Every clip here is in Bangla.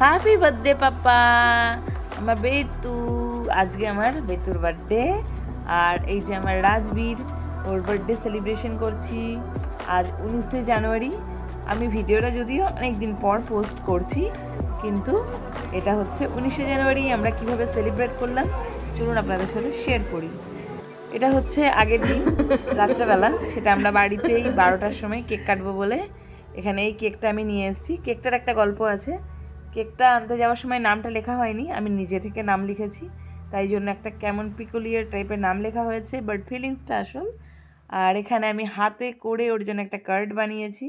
হ্যাপি বার্থডে পাপ্পা আমার বেতু, আজকে আমার বেতুর বার্থডে আর এই যে আমার রাজবীর, ওর বার্থডে সেলিব্রেশন করছি। আজ উনিশে জানুয়ারি। আমি ভিডিওটা যদিও অনেক দিন পর পোস্ট করছি, কিন্তু এটা হচ্ছে উনিশে জানুয়ারি। আমরা কীভাবে সেলিব্রেট করলাম, চলুন আপনাদের সাথে শেয়ার করি। এটা হচ্ছে আগের দিন, রাত্রেবেলা। সেটা আমরা বাড়িতেই বারোটার সময় কেক কাটবো বলে। এখানে এই কেকটা আমি নিয়ে এসেছি। কেকটার একটা গল্প আছে। কেকটা আনতে যাওয়ার সময় নামটা লেখা হয়নি, আমি নিজে থেকে নাম লিখেছি। তাই জন্য একটা কেমন পিকুলিয়ার টাইপের নাম লেখা হয়েছে বাট ফিলিংসটা আসল। আর এখানে আমি হাতে করে ওর জন্য একটা কার্ড বানিয়েছি।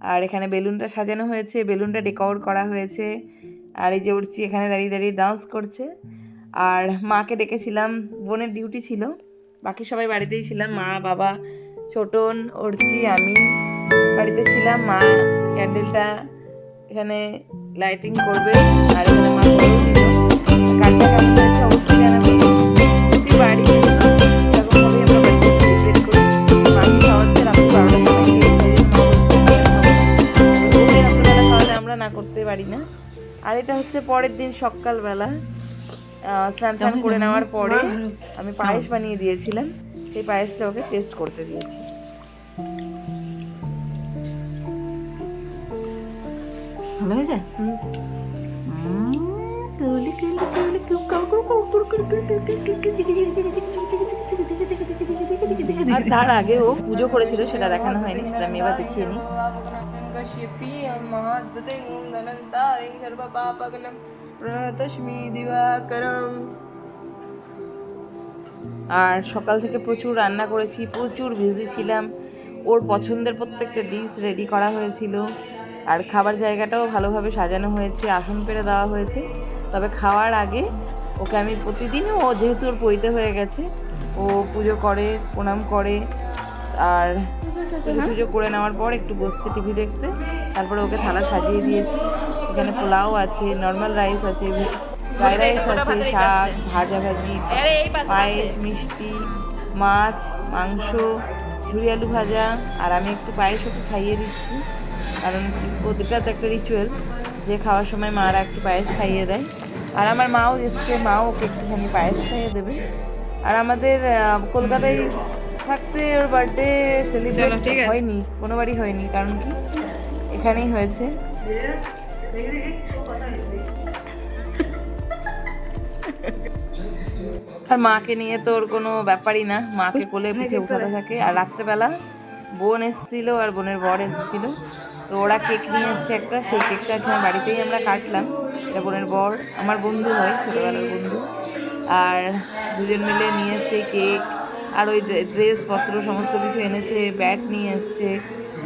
আর এখানে বেলুনটা সাজানো হয়েছে, বেলুনটা ডেকোর করা হয়েছে। আর এই যে উঠছি এখানে দাঁড়িয়ে দাঁড়িয়ে ডান্স করছে। আর মাকে ডেকেছিলাম, বোনের ডিউটি ছিল। বাকি সবাই বাড়িতেই ছিলাম, মা, বাবা ছোটন অর্চি আমি। বাড়িতে ছিলাম, মা ক্যান্ডেলটা এখানে লাইটিং করবে আর এখানে মা করেও দিল কাজটা কেমন হয়েছে অবশ্যই জানাবেন। প্রতি বাড়ি এরকমভাবেই আমরা বাড়িতে সেলিব্রেট করি। মামি খাওয়াচ্ছে রাত্রি বারোটার সময় কেক ভেজে মা বলছে ওদের রাত্রিবেলা খাওয়ালে আমরা না করতে পারি না। আর এটা হচ্ছে পরের দিন সকালবেলা। স্নান টান করে নেওয়ার পরে আমি পায়েস বানিয়ে দিয়েছিলাম। সেই পায়েসটা ওকে টেস্ট করতে দিয়েছি। ভালো হয়েছে আর তার আগে ও পুজো করেছিল সেটা দেখানো হয়নি সেটা আমি এবার দেখিয়ে নিই আর সকাল থেকে প্রচুর রান্না করেছি প্রচুর বিজি ছিলাম ওর পছন্দের প্রত্যেকটা ডিশ রেডি করা হয়েছিল আর খাবার জায়গাটাও ভালোভাবে সাজানো হয়েছে আসন পেরে দেওয়া হয়েছে। তবে খাওয়ার আগে ওকে আমি প্রতিদিনও ও যেহেতু ওর পইতে হয়ে গেছে ও পুজো করে প্রণাম করে আর পুজো করে নেওয়ার পর একটু বসছে টিভি দেখতে। তারপরে ওকে থালা সাজিয়ে দিয়েছি। এখানে পোলাও আছে নর্মাল রাইস আছে ফ্রাইড রাইস আছে শাক ভাজা ভাজি পায়েস মিষ্টি মাছ মাংস ঝুরি আলু ভাজা আর আমি একটু পায়েস ওকে খাইয়ে দিচ্ছি। কারণ প্রতিটা তো একটা রিচুয়াল যে খাওয়ার সময় মারা একটু পায়েস খাইয়ে দেয়। আর আমার মাও এসছে মাও ওকে একটুখানি পায়েস খাইয়ে দেবে। আর আমাদের কলকাতায় থাকতে ওর বার্থডে সেলিব্রেট হয়নি কোনোবারই হয়নি। কারণ কি? এখানেই হয়েছে। আর মাকে নিয়ে তো ওর কোনো ব্যাপারই না। মাকে কোলে পিঠে উঠাতে থাকে। আর রাত্রেবেলা বোন এসেছিল আর বোনের বর এসেছিল। তো ওরা কেক নিয়ে এসছে একটা, সেই কেকটা এখানে বাড়িতেই আমরা কাটলাম। এটা বোনের বর, আমার বন্ধু হয়, ছোটোবেলার বন্ধু। আর দুজন মিলে নিয়ে এসছে কেক আর ওই ড্রেসপত্র, সমস্ত কিছু এনেছে ব্যাট নিয়ে এসছে,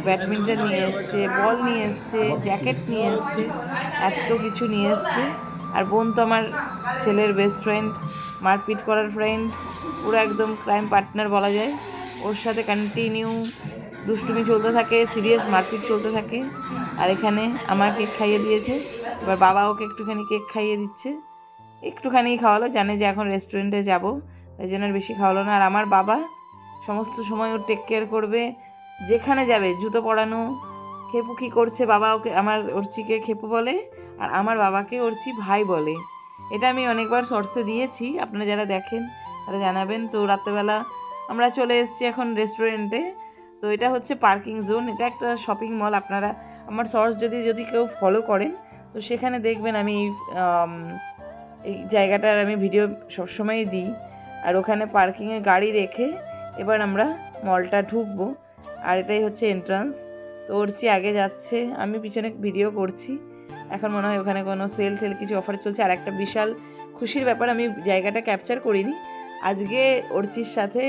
ব্যাডমিন্টন নিয়ে এসছে, বল নিয়ে এসছে জ্যাকেট নিয়ে এসছে, এত কিছু নিয়ে এসছে। আর বোন তো আমার ছেলের বেস্ট ফ্রেন্ড মারপিট করার ফ্রেন্ড পুরো একদম ক্রাইম পার্টনার বলা যায়। ওর সাথে কন্টিনিউ দুষ্টুমি চলতে থাকে সিরিয়াস মারপিট চলতে থাকে। আর এখানে আমার কেক খাইয়ে দিয়েছে। এবার বাবা ওকে একটুখানি কেক খাইয়ে দিচ্ছে। একটুখানি খাওয়ালো, জানে যে এখন রেস্টুরেন্টে যাব। তাই জন্য বেশি খাওয়ালো না। আর আমার বাবা সমস্ত সময় ওর টেক কেয়ার করবে। যেখানে যাবে, জুতো পরানো, খেপু কী করছে বাবা ওকে, আমার অর্চিকে খেপু বলে। আর আমার বাবাকে অর্চি ভাই বলে। এটা আমি অনেকবার শর্টসে দিয়েছি। আপনারা যারা দেখেন, তারা জানাবেন। তো রাত্রেবেলা আমরা চলে এসেছি এখন রেস্টুরেন্টে তো এটা হচ্ছে পার্কিং জোন এটা একটা শপিং মল আপনারা আমার সর্স যদি যদি কেউ ফলো করেন তো সেখানে দেখবেন আমি এই, জায়গাটার আমি ভিডিও সবসময়ই দিই। আর ওখানে পার্কিংয়ে গাড়ি রেখে এবার আমরা মলটা ঢুকবো। আর এটাই হচ্ছে এন্ট্রান্স তো ওরচি আগে যাচ্ছে আমি পিছনে ভিডিও করছি। এখন মনে হয় ওখানে কোনো সেল টেল কিছু অফার চলছে। আর একটা বিশাল খুশির ব্যাপার আমি জায়গাটা ক্যাপচার করিনি। আজকে অর্চির সাথে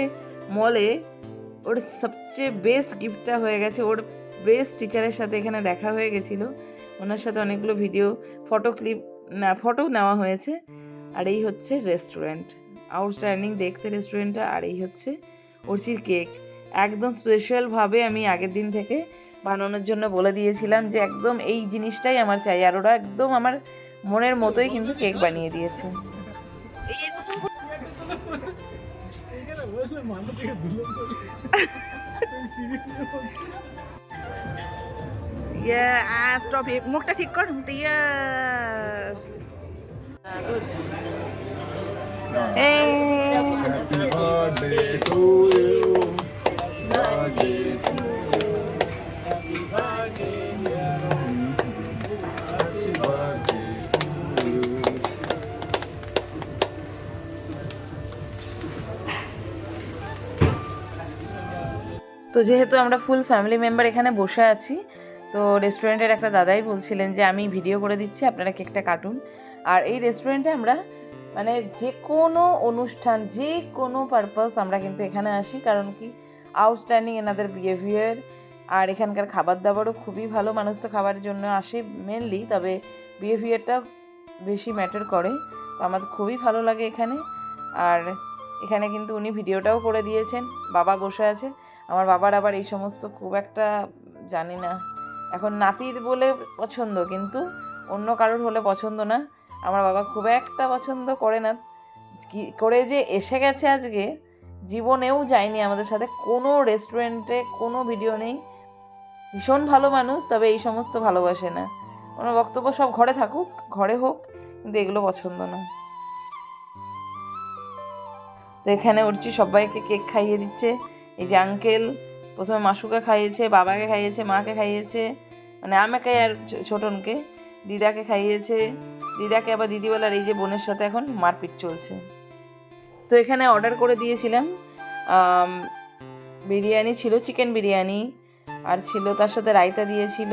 মলে ওর সবচেয়ে বেস্ট গিফটটা হয়ে গেছে। ওর বেস্ট টিচারের সাথে এখানে দেখা হয়ে গেছিল। ওনার সাথে অনেকগুলো ভিডিও ফটো ক্লিপ না ফটো নেওয়া হয়েছে। আর এই হচ্ছে রেস্টুরেন্ট আউটস্ট্যান্ডিং দেখতে রেস্টুরেন্টটা আর এই হচ্ছে অর্চির কেক একদম স্পেশালভাবে আমি আগের দিন থেকে বানানোর জন্য বলে দিয়েছিলাম যে, একদম এই জিনিসটাই আমার চাই। আর ওরা একদম আমার মনের মতোই কিন্তু কেক বানিয়ে দিয়েছে। ইয়া স্টপ মুখটা ঠিক কর ইয়া Happy birthday to you. তো যেহেতু আমরা ফুল ফ্যামিলি মেম্বার এখানে বসে আছি, তো রেস্টুরেন্টের একটা দাদাই বলছিলেন যে, আমি ভিডিও করে দিচ্ছি, আপনারা কেকটা কাটুন। আর এই রেস্টুরেন্টে আমরা মানে যে কোনো অনুষ্ঠান, যে কোনো পারপাস আমরা কিন্তু এখানে আসি। কারণ কি? আউটস্ট্যান্ডিং এনাদের বিহেভিয়ার আর এখানকার খাবার দাবারও খুবই ভালো। মানুষ তো খাবারের জন্য আসে মেনলি তবে বিহেভিয়ারটা বেশি ম্যাটার করে। তো আমাদের খুবই ভালো লাগে এখানে। আর এখানে কিন্তু উনি ভিডিওটাও করে দিয়েছেন। বাবা বসে আছে। আমার বাবার আবার এই সমস্ত খুব একটা জানি না। এখন নাতির বলে পছন্দ, কিন্তু অন্য কারোর হলে পছন্দ না। আমার বাবা খুব একটা পছন্দ করে না। কি করে যে এসে গেছে আজকে, জীবনেও যায়নি আমাদের সাথে। কোনো রেস্টুরেন্টে কোনো ভিডিও নেই। ভীষণ ভালো মানুষ, তবে এই সমস্ত ভালোবাসে না। ওনার বক্তব্য সব ঘরে থাকুক, ঘরে হোক, কিন্তু এগুলো পছন্দ না। তো এখানে উঠছি, সবাইকে কেক খাইয়ে দিচ্ছে। এই যে আঙ্কেল প্রথমে মাসুকে খাইয়েছে, বাবাকে খাইয়েছে, মাকে খাইয়েছে মানে আমাকে আর ছোটনকে, দিদাকে খাইয়েছে, দিদাকে আবার দিদিওয়ালার এই যে বোনের সাথে এখন মারপিট চলছে। তো এখানে অর্ডার করে দিয়েছিলাম বিরিয়ানি ছিল চিকেন বিরিয়ানি, আর ছিল তার সাথে রায়তা দিয়েছিল,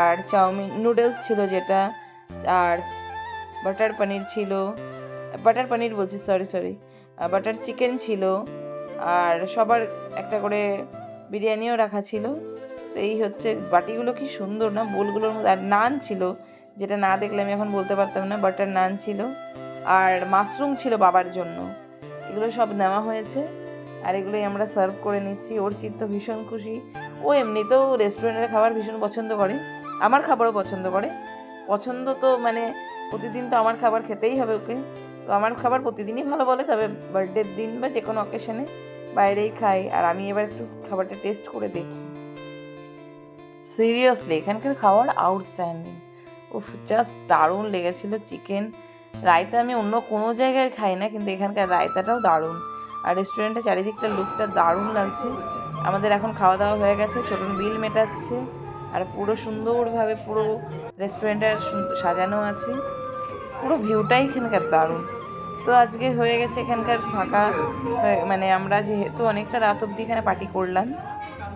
আর চাউমিন নুডলস ছিল যেটা, আর বাটার পনির ছিল বাটার পনির বলছি সরি সরি বাটার চিকেন ছিল আর সবার একটা করে বিরিয়ানিও রাখা ছিল। তো এই হচ্ছে বাটিগুলো কি সুন্দর না, বোলগুলোর মধ্যে। আর নান ছিল, যেটা না দেখলে আমি এখন বলতে পারতাম না বাটার নান ছিল। আর মাশরুম ছিল বাবার জন্য। এগুলো সব নেওয়া হয়েছে। আর এগুলোই আমরা সার্ভ করে নিচ্ছি। ওর চিত্ত ভীষণ খুশি। ও এমনিতেও রেস্টুরেন্টের খাবার ভীষণ পছন্দ করে। আমার খাবারও পছন্দ করে। পছন্দ তো মানে প্রতিদিন তো আমার খাবার খেতেই হবে ওকে। তো আমার খাবার প্রতিদিনই ভালো বলে, তবে বার্থডের দিন বা যে কোনো অকেশনে বাইরেই খাই। আর আমি এবার একটু খাবারটা টেস্ট করে দেখি। সিরিয়াসলি এখানকার খাবার আউটস্ট্যান্ডিং উফ জাস্ট দারুণ লেগেছিল চিকেন রায়তা আমি অন্য কোনো জায়গায় খাই না, কিন্তু এখানকার রায়তাটাও দারুণ। আর রেস্টুরেন্টের চারিদিকটা লুকটা দারুণ লাগছে। আমাদের এখন খাওয়া দাওয়া হয়ে গেছে ছোটন বিল মেটাচ্ছে। আর পুরো সুন্দরভাবে পুরো রেস্টুরেন্টটা সাজানো আছে। পুরো ভিউটাই এখানকার দারুণ। তো আজকে হয়ে গেছে এখানকার ফাঁকা মানে আমরা যেহেতু অনেকটা রাত অবধি এখানে পার্টি করলাম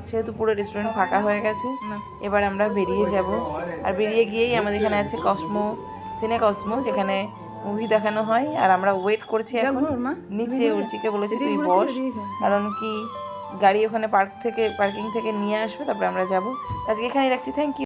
সেহেতু পুরো রেস্টুরেন্ট ফাঁকা হয়ে গেছে। এবার আমরা বেরিয়ে যাব। আর বেরিয়ে গিয়েই আমাদের এখানে আছে কসমো সিনে কসমো যেখানে মুভি দেখানো হয়। আর আমরা ওয়েট করছি এখন। নিচে উর্চিকে বলেছি তুই বস। কারণ কি গাড়ি ওখানে পার্ক থেকে পার্কিং থেকে নিয়ে আসবে তারপরে আমরা যাব। আজকে এখানেই রাখছি। Thank you